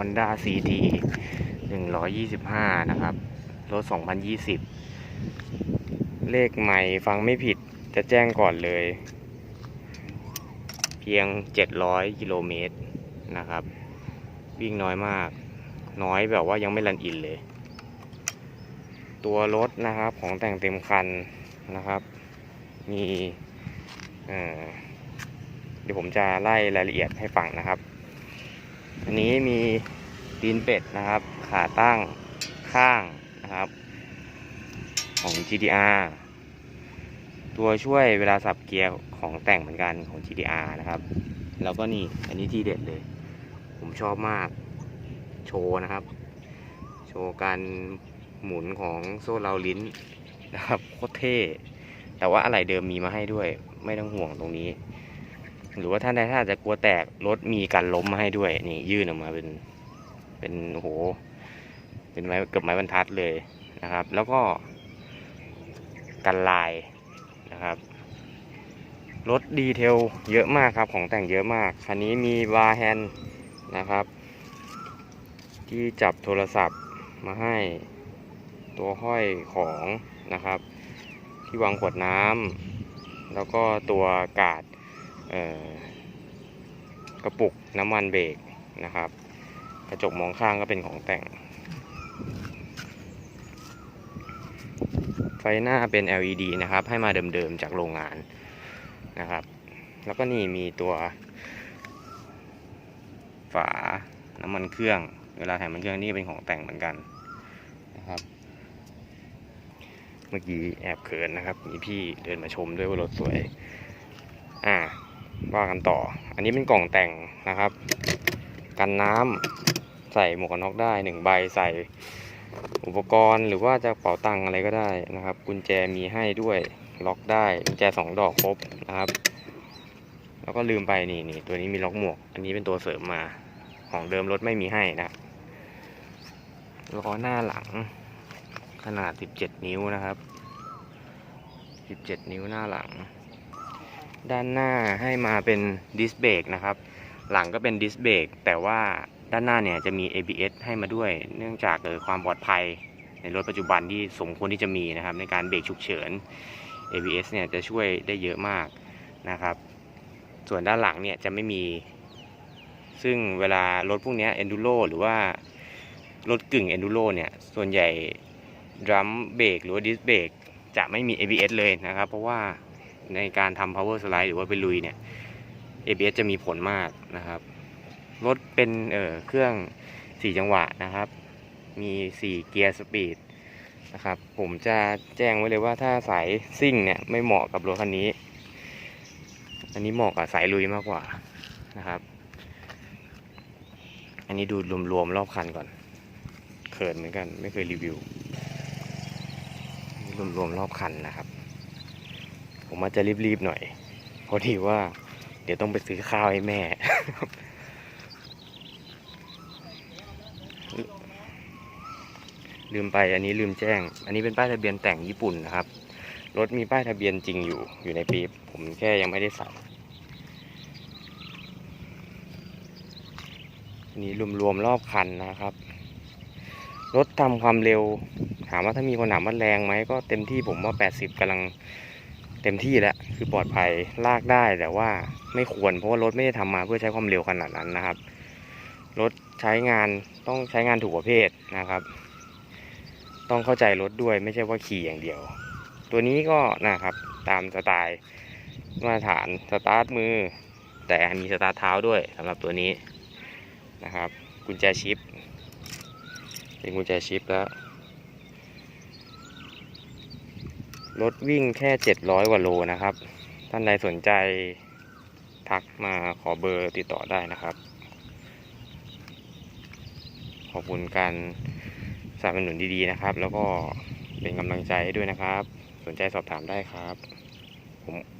Honda CD 125 นะครับ รถ 2020 เลขใหม่ฟังไม่ผิดจะแจ้งก่อนเลย เพียง 700 กิโลเมตรนะครับ วิ่งน้อยมาก น้อยแบบว่ายังไม่รันอินเลย ตัวรถนะครับของแต่งเต็มคันนะครับ มีเดี๋ยวผมจะไล่รายละเอียดให้ฟังนะครับ อันนี้มีตีนเป็ดนะครับ ขาตั้งข้างนะครับ ของ GTR ตัวช่วยเวลาสับเกียร์ของแต่งเหมือนกันของ GTR นะครับ แล้วก็นี่อันนี้ที่เด็ดเลย ผมชอบมากโชว์นะครับ โชว์การหมุนของโซ่เราลิ้นนะครับโคตรเท่แต่ว่าอะไหล่เดิมมีมาให้ด้วย ไม่ต้องห่วงตรงนี้ หรือว่าท่านใดถ้านจะกลัวแตกรถมีการล้มมาให้ด้วย นี่ยื่นออกมาเป็นเป็นโอ้โห เป็นไม้เกือบไม้บรรทัดเลยนะครับ แล้วก็กันลายนะครับรถดีเทลเยอะมากครับของแต่งเยอะมาก คันนี้มีบาร์แฮนด์นะครับ ที่จับโทรศัพท์มาให้ตัวห้อยของนะครับ ที่วางขวดน้ำแล้วก็ตัวกาด กระปุกน้ำมันเบรกนะครับ กระจกมองข้างก็เป็นของแต่ง ไฟหน้าเป็น LED นะครับ ให้มาเดิมๆจากโรงงานนะครับ แล้วก็นี่มีตัว ฝาน้ำมันเครื่อง เวลาถ่ายมันเครื่องนี่เป็นของแต่งเหมือนกันนะครับเมื่อกี้แอบเขินนะครับ มีพี่เดินมาชมด้วยว่ารถสวย อ่า ว่ากันต่อ อันนี้เป็นกล่องแต่งนะครับ กันน้ำใส่หมวกกันน็อกได้หนึ่งใบใส่อุปกรณ์หรือว่าจะเป๋าตังอะไรก็ได้นะครับ กุญแจมีให้ด้วยล็อกได้กุญแจสองดอกครบนะครับ แล้วก็ลืมไปนี่นี่ตัวนี้มีล็อกหมวก อันนี้เป็นตัวเสริมมาของเดิมรถไม่มีให้นะล้อหน้าหลังขนาด 17 นิ้วนะครับ 17 นิ้วหน้าหลัง ด้านหน้าให้มาเป็นดิสเบรกนะครับ หลังก็เป็นดิสเบรกแต่ว่าด้านหน้าเนี่ยจะมี ABS ให้มาด้วย เนื่องจากเออความปลอดภัยในรถปัจจุบันที่สมควรที่จะมีนะครับ ในการเบรกฉุกเฉิน ABS เนี่ยจะช่วยได้เยอะมากนะครับ ส่วนด้านหลังเนี่ยจะไม่มี ซึ่งเวลารถพวกนี้ Enduro หรือว่ารถกึ่ง Enduro เนี่ยส่วนใหญ่ดรัมเบรกหรือว่าดิสเบรกจะไม่มี ABS เลยนะครับ เพราะว่า ในการทำ power slide หรือว่าไปลุยเนี่ย ABS จะมีผลมากนะครับ รถเป็นเออเครื่อง 4 จังหวะนะครับ มี 4 เกียร์สปีดนะครับ ผมจะแจ้งไว้เลยว่าถ้าสายซิ่งเนี่ยไม่เหมาะกับรถคันนี้ อันนี้เหมาะกับสายลุยมากกว่านะครับ อันนี้ดูรวมๆรอบคันก่อน เขินเหมือนกันไม่เคยรีวิวรวมๆรอบคันนะครับ ผมอาจจะรีบๆหน่อยเพราะดีว่า เดี๋ยวต้องไปซื้อข้าวให้แม่ ลืมไปอันนี้ลืมแจ้ง อันนี้เป็นป้ายทะเบียนแต่งญี่ปุ่นนะครับ รถมีป้ายทะเบียนจริงอยู่อยู่ในปีบผมแค่ยังไม่ได้ใส่นนี้รวมๆรอบคันนะครับ รถทำความเร็ว ถามว่าถ้ามีคนถามว่าแรงไหมก็เต็มที่ผมว่า 80กำลัง เต็มที่แล้วคือปลอดภัยลากได้แต่ว่าไม่ควรเพราะว่ารถไม่ได้ทำมาเพื่อใช้ความเร็วขนาดนั้นนะครับ รถใช้งานต้องใช้งานถูกประเภทนะครับ ต้องเข้าใจรถด้วยไม่ใช่ว่าขี่อย่างเดียว ตัวนี้ก็นะครับตามสไตล์มาตรฐานสตาร์ทมือ แต่มีสตาร์ทเท้าด้วยสำหรับตัวนี้นะครับ กุญแจชิป เป็นกุญแจชิปแล้ว รถวิ่งแค่ 700กว่าโลนะครับ ท่านใดสนใจทักมาขอเบอร์ติดต่อได้นะครับ ขอบคุณการสนับสนุนดีๆนะครับ แล้วก็เป็นกำลังใจให้ด้วยนะครับ สนใจสอบถามได้ครับ ผม